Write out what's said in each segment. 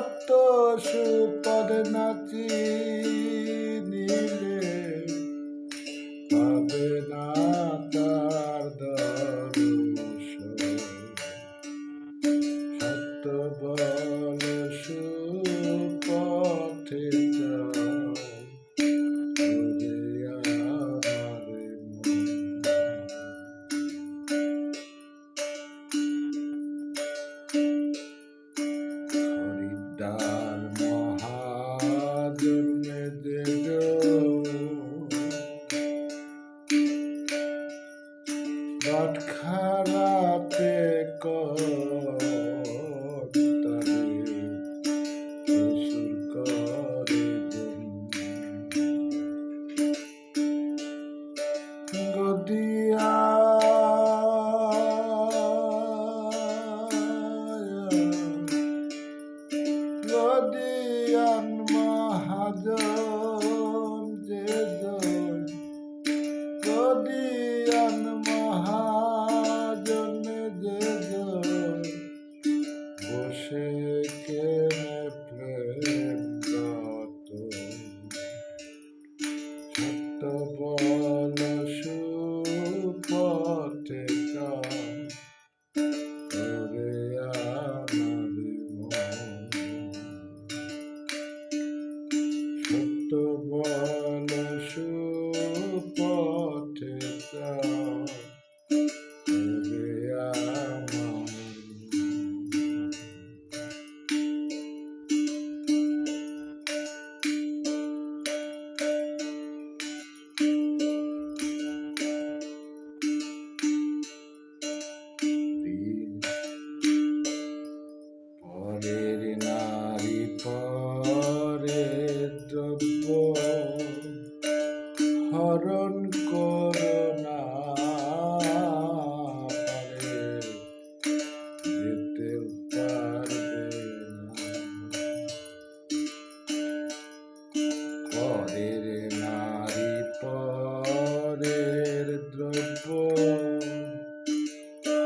তপ্ত সুপদ নাচি।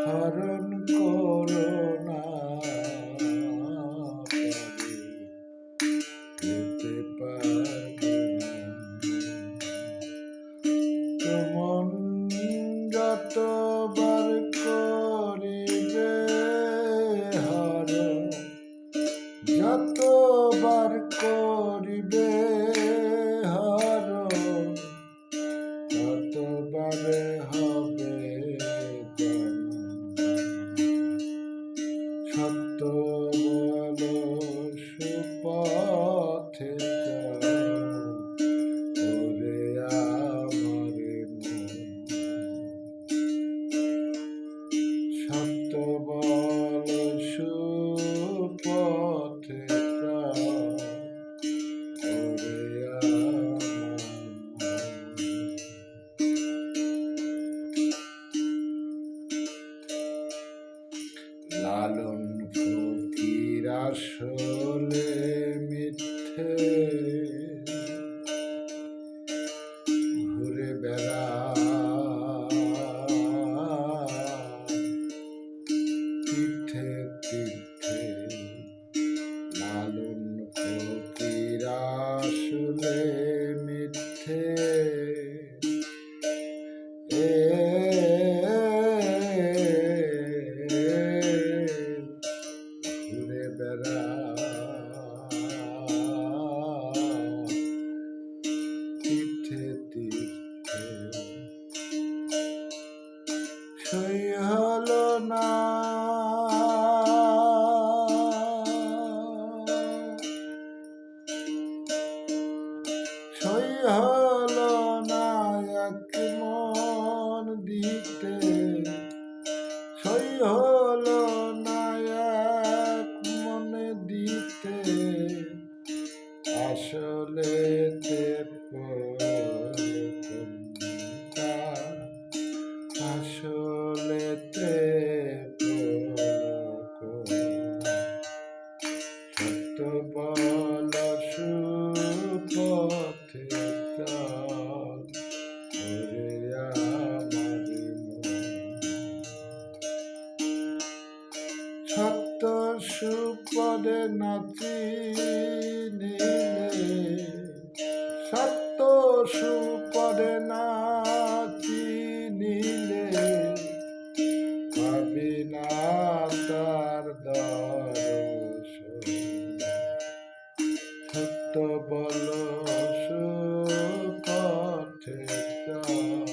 Haran ko সপ্তব সই হল না। সই হল না এক মন দিতে। সই হল না এক মনে দিতে। আসলে দেব চিনিলে সত্য সুপরে না চিনিলে পাবি না তার দর্শন। সত্য বল সুপথে চল।